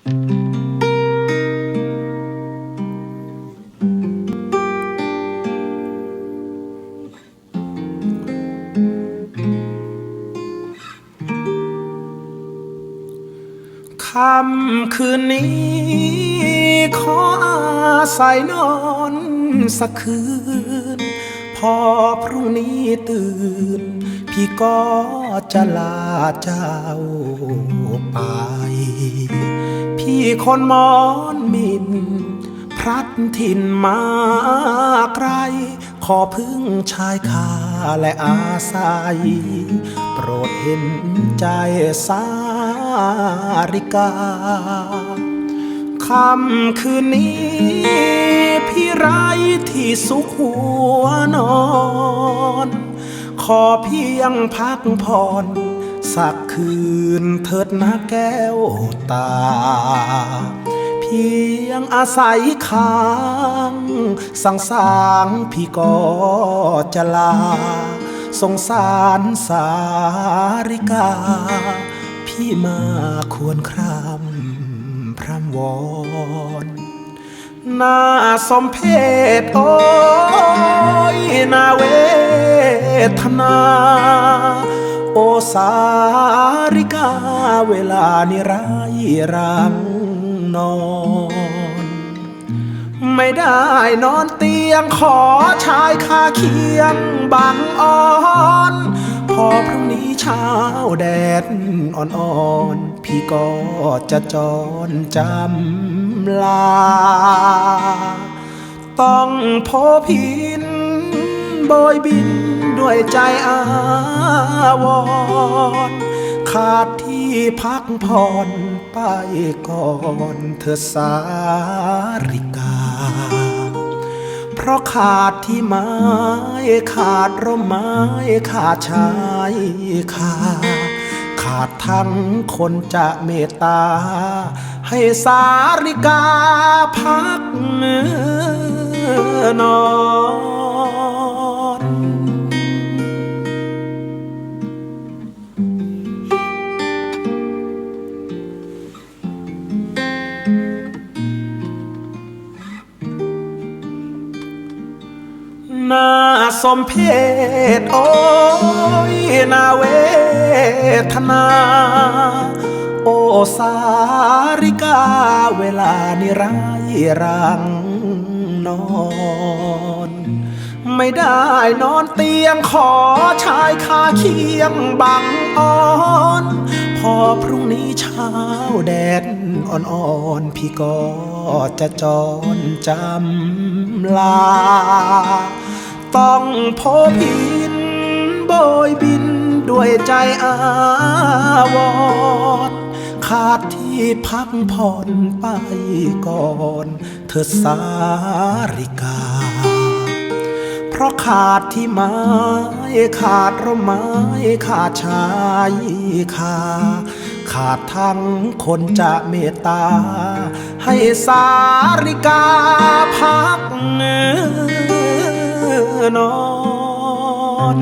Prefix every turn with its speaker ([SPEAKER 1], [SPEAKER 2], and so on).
[SPEAKER 1] ค่ำคืนนี้ ขออาศัยนอนสักคืน พอพรุ่งนี้ตื่น พี่ก็จะลาเจ้าไป พี่คนมอนมิน พลัดถิ่นมาไกล ขอพึ่งชายคาและอาศัย โปรดเห็นใจสาริกา ค่ำคืนนี้ พี่ไรที่สุขหัวนอน ขอเพียงพักผ่อนสักคืนเถิดนะแก้วตา เพียงอาศัยค้างสังสางพี่ก็จะลา สงสารสาริกา พี่มาควรครำพ รำวอนน่าสมเพชโอ้ยนาเวทนา โอสาริกาเวลานิรายรังนอน ไม่ได้นอนเตียงขอชายคาเคียงบังอ่อน พอพรุ่งนี้เช้าแดดอ่อนๆ พี่ก็จะจรจำลา ต้องพบพินโบยบินด้วยใจอาวร ขาดที่พักผ่อนไปก่อนเธอสาริกา เพราะขาดที่ไม้ขาดร่มไม้ขาดชายขาขาดทั้งคนจะเมตตา ให้สาริกาพักนอน น่าสมเพชโอ้ยนาเวทนา โอสาริกาเวลานิรายรังนอน ไม่ได้นอนเตียงขอชายคาเคียงบังอ่อนพอพรุ่งนี้เช้าแดดอ่อนๆพี่ก็ จะจรจำลา ต้องพบพินโบยบินด้วยใจอาวรขาดที่พักผ่อนไปก่อนเธอสาริกา เพราะขาดที่ไม้ขาดร่มไม้ขาดชายคา ขาดทั้งคนจะเมตตา ให้สาริกาพักนอน